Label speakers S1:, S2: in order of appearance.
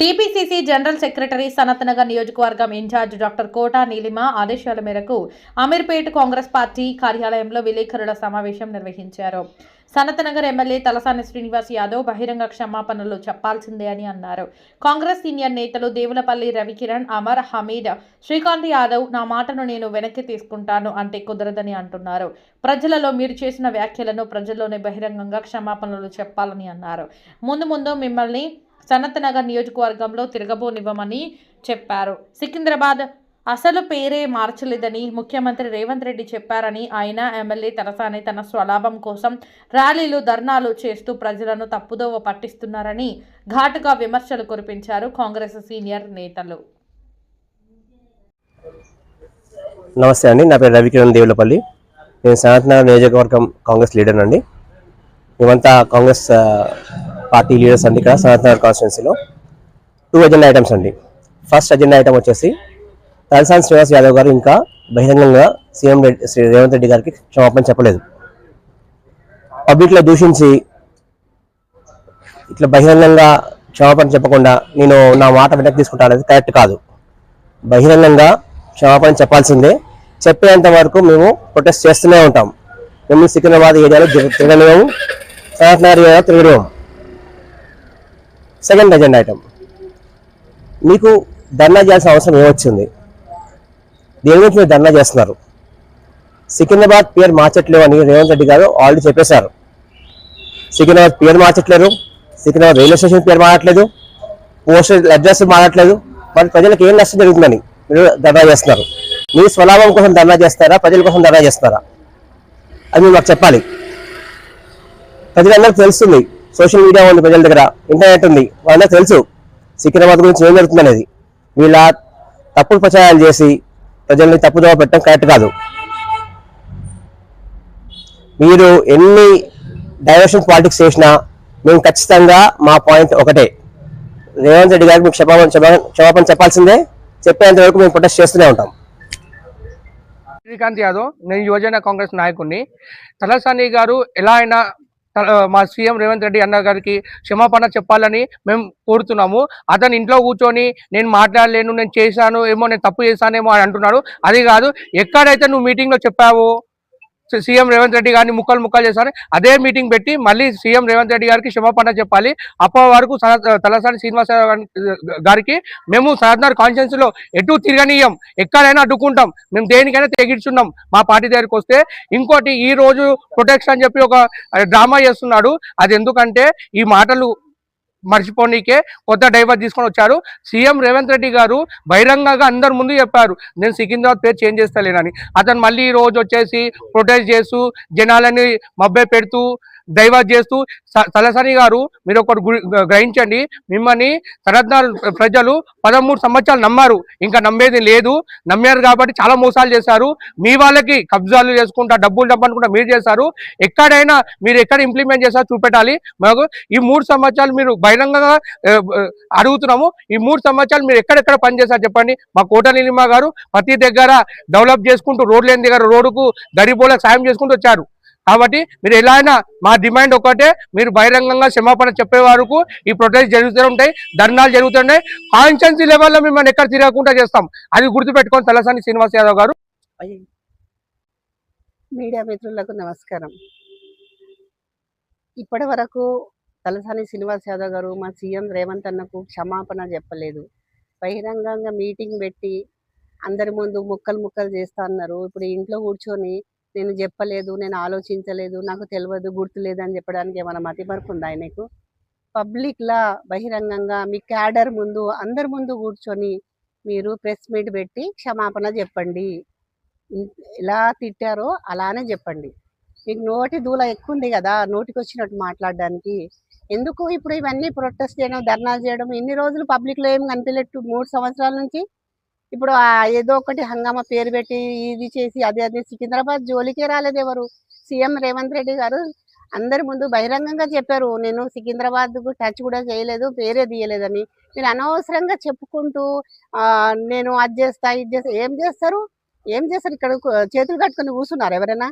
S1: TPCC general secretary Sanathnagar నియోజకవర్గం incharge doctor quota Neelima ఆదేశాల మేరకు అమీర్పేట్ కాంగ్రెస్ పార్టీ కార్యాలయంలో విలేకరుల సమావేశం నిర్వహించారు. సనత్నగర్ ఎమ్మెల్యే తలసాని శ్రీనివాస్ యాదవ్ బహిరంగ క్షమాపణలు చెప్పాల్సిందే అని అన్నారు. కాంగ్రెస్ సీనియర్ నేతలు దేవులపల్లి రవికిరణ్ అమర్ హమీద్ శ్రీకాంత్ యాదవ్ నా మాటను నేను వెనక్కి తీసుకుంటాను అంటే కుదరదని అంటున్నారు. ప్రజలలో మీరు చేసిన వ్యాఖ్యలను ప్రజల్లోనే బహిరంగంగా క్షమాపణలు చెప్పాలని అన్నారు. ముందు ముందు మిమ్మల్ని సనత్ నగర్ నియోజకవర్గంలో తిరగబోనివ్వమని చెప్పారు. సికింద్రాబాద్ అసలు పేరే మార్చలేదని ముఖ్యమంత్రి రేవంత్ రెడ్డి చెప్పారని ఆయన ఎమ్మెల్యే తలసాని తన స్వలాభం కోసం ర్యాలీలు ధర్నాలు చేస్తూ ప్రజలను తప్పుదోవ పట్టిస్తున్నారని ఘాటుగా విమర్శలు కురిపించారు కాంగ్రెస్ సీనియర్ నేతలు.
S2: నమస్తే అండి. నా పేరు రవికిరణ్ దేవులపల్లి. నేను సనాతన నియోజకవర్గం కాంగ్రెస్ లీడర్ అండి. మేమంతా కాంగ్రెస్ పార్టీ లీడర్స్ అండి ఇక్కడ సనాతన కాన్స్టిట్యున్సీలో. టూ అజెండా ఐటమ్స్ అండి. ఫస్ట్ అజెండా ఐటమ్ వచ్చేసి తలసాని శ్రీనివాస్ యాదవ్ గారు ఇంకా బహిరంగంగా సీఎం రెడ్డి శ్రీ రేవంత్ రెడ్డి గారికి క్షమాపణ చెప్పలేదు. పబ్లిక్లో దూషించి ఇట్లా బహిరంగంగా క్షమాపణ చెప్పకుండా నేను నా మాట వెనక్కి తీసుకుంటాను అనేది కరెక్ట్ కాదు. బహిరంగంగా క్షమాపణ చెప్పాల్సిందే. చెప్పేంత వరకు మేము ప్రొటెస్ట్ చేస్తూనే ఉంటాం. మేము సికింద్రాబాద్ ఏరియాలో తిరగలేము. సనత్ నగర్ ఏరియాలో తిరగలేము. సెకండ్ ఎజెండా ఐటమ్ మీకు ధర్నా చేయాల్సిన అవసరం ఏమొచ్చింది? దేని గురించి మీరు ధర్నా చేస్తున్నారు? సికింద్రాబాద్ పేరు మార్చట్లేవు అని రేవంత్ రెడ్డి గారు ఆల్రెడీ చెప్పేశారు. సికింద్రాబాద్ పేరు మార్చట్లేరు సికింద్రాబాద్ రైల్వే స్టేషన్ పేరు మారట్లేదు పోస్టల్ అడ్రస్ మారట్లేదు మరి ప్రజలకు ఏం నష్టం జరుగుతుందని మీరు ధర్నా చేస్తున్నారు. మీ స్వలాభం కోసం ధర్నా చేస్తారా? ప్రజల కోసం ధర్నా చేస్తారా? అది మీరు మాకు చెప్పాలి. ప్రజలందరికీ తెలుస్తుంది సోషల్ మీడియా ఉంది ప్రజల దగ్గర ఇంటర్నెట్ ఉంది వాళ్ళందరికీ తెలుసు సికింద్రాబాద్ గురించి ఏం జరుగుతుందనేది వీళ్ళ తప్పుడు ప్రచారాలు చేసి ప్రజల్ని తప్పుదోవ పెట్టడం కరెక్ట్ కాదు. మీరు ఎన్ని డైవర్షన్ పాలిటిక్స్ చేసినా మేము ఖచ్చితంగా మా పాయింట్ ఒకటే. రేవంత్ రెడ్డి గారికి మీకు క్షమాపణ క్షమాపణ చెప్పాల్సిందే. చెప్పేంత వరకు మేము ప్రొటెస్ట్ చేస్తూనే ఉంటాం.
S3: శ్రీకాంత్ యాదవ్ నేను యువజన కాంగ్రెస్ నాయకుడిని. తలసాని గారు ఎలా అయినా మా సీఎం రేవంత్ రెడ్డి అన్న గారికి క్షమాపణ చెప్పాలని మేము కోరుతున్నాము. అతను ఇంట్లో కూర్చొని నేను మాట్లాడలేను నేను చేశాను ఏమో నేను తప్పు చేశానేమో అని అంటున్నాడు. అది కాదు ఎక్కడైతే నువ్వు మీటింగ్లో చెప్పావో సీఎం రేవంత్ రెడ్డి గారిని ముక్కలు ముక్కలు చేశారు. అదే మీటింగ్ పెట్టి మళ్ళీ సీఎం రేవంత్ రెడ్డి గారికి క్షమాపణ చెప్పాలి. అప్ప వరకు తలసాని శ్రీనివాస గారికి మేము సరదార్ కాన్షియన్స్లో ఎటు తిరగనీయం. ఎక్కడైనా అడ్డుకుంటాం. మేము దేనికైనా తెగించున్నాం. మా పార్టీ దగ్గరికి వస్తే ఇంకోటి ఈ రోజు ప్రొటెక్షన్ అని చెప్పి ఒక డ్రామా చేస్తున్నాడు. అది ఎందుకంటే ఈ మాటలు మర్చిపోనీకే కొత్త డైవర్ తీసుకొని వచ్చారు. సీఎం రేవంత్ రెడ్డి గారు బహిరంగంగా అందరి ముందు చెప్పారు. నేను సికింద్రాబాద్ పేరు చేంజ్ చేస్తలేనని. అతను మళ్ళీ ఈ రోజు వచ్చేసి ప్రొటెస్ట్ చేస్తూ జనాలని మబ్బే పెడుతూ డైవర్ట్ చేస్తూ స- గారు మీరు ఒకటి గ్రహించండి. మిమ్మల్ని తరత్నాలు ప్రజలు పదమూడు సంవత్సరాలు నమ్మారు. ఇంకా నమ్మేది లేదు. నమ్మారు కాబట్టి చాలా మోసాలు చేశారు. మీ వాళ్ళకి కబ్జాలు చేసుకుంటా డబ్బులు డబ్బనుకుంటా మీరు చేశారు. ఎక్కడైనా మీరు ఎక్కడ ఇంప్లిమెంట్ చేశారో చూపెట్టాలి. మాకు ఈ మూడు సంవత్సరాలు మీరు బహిరంగంగా అడుగుతున్నాము. ఈ మూడు సంవత్సరాలు మీరు ఎక్కడెక్కడ పనిచేశారు చెప్పండి. మా కోట నిలిమా గారు ప్రతి దగ్గర డెవలప్ చేసుకుంటూ రోడ్లేని దగ్గర రోడ్డుకు గరీబోలకు సాయం చేసుకుంటూ వచ్చారు. కాబట్టి మీరు ఎలా అయినా మా డిమాండ్ ఒకటే మీరు బహిరంగంగా క్షమాపణ చెప్పే వరకు ఈ ప్రొటెస్ట్ జరుగుతూ ఉంటాయి ధర్నాలు జరుగుతుంటాయి కాన్షియన్స్ లెవెల్లో మిమ్మల్ని ఎక్కడ తిరగకుండా చేస్తాం. అది గుర్తుపెట్టుకొని తలసాని శ్రీనివాస్ యాదవ్ గారు.
S4: మీడియా మిత్రులకు నమస్కారం. ఇప్పటి వరకు తలసాని శ్రీనివాస్ యాదవ్ గారు మా సీఎం రేవంత్ అన్నకు క్షమాపణ చెప్పలేదు. బహిరంగంగా మీటింగ్ పెట్టి అందరి ముందు ముక్కలు ముక్కలు చేస్తా అన్నారు. ఇప్పుడు ఇంట్లో కూర్చొని నేను చెప్పలేదు నేను ఆలోచించలేదు నాకు తెలియదు గుర్తులేదు అని చెప్పడానికి ఏమైనా మతిమరుపు ఉందా ఆయనకు పబ్లిక్లా బహిరంగంగా మీ క్యాడర్ ముందు అందరి ముందు కూర్చొని మీరు ప్రెస్ మీట్ పెట్టి క్షమాపణ చెప్పండి. ఎలా తిట్టారో అలానే చెప్పండి. మీకు నోటి దూల ఎక్కువ ఉంది కదా నోటికి వచ్చినట్టు మాట్లాడడానికి. ఎందుకు ఇప్పుడు ఇవన్నీ ప్రొటెస్ట్ చేయడం ధర్నా చేయడం? ఇన్ని రోజులు పబ్లిక్లో ఏం కనిపించలేదు మూడు సంవత్సరాల నుంచి ఇప్పుడు ఆ ఏదో ఒకటి హంగామా పేరు పెట్టి ఇది చేసి అది అది సికింద్రాబాద్ జోలికే రాలేదు ఎవరు. సీఎం రేవంత్ రెడ్డి గారు అందరి ముందు బహిరంగంగా చెప్పారు నేను సికింద్రాబాద్ టచ్ కూడా చేయలేదు పేరే తీయలేదని. మీరు అనవసరంగా చెప్పుకుంటూ ఆ నేను అది చేస్తా ఇది చేస్తా. ఏం చేస్తారు? ఏం చేస్తారు? ఇక్కడ చేతులు కట్టుకొని కూర్చున్నారు ఎవరైనా?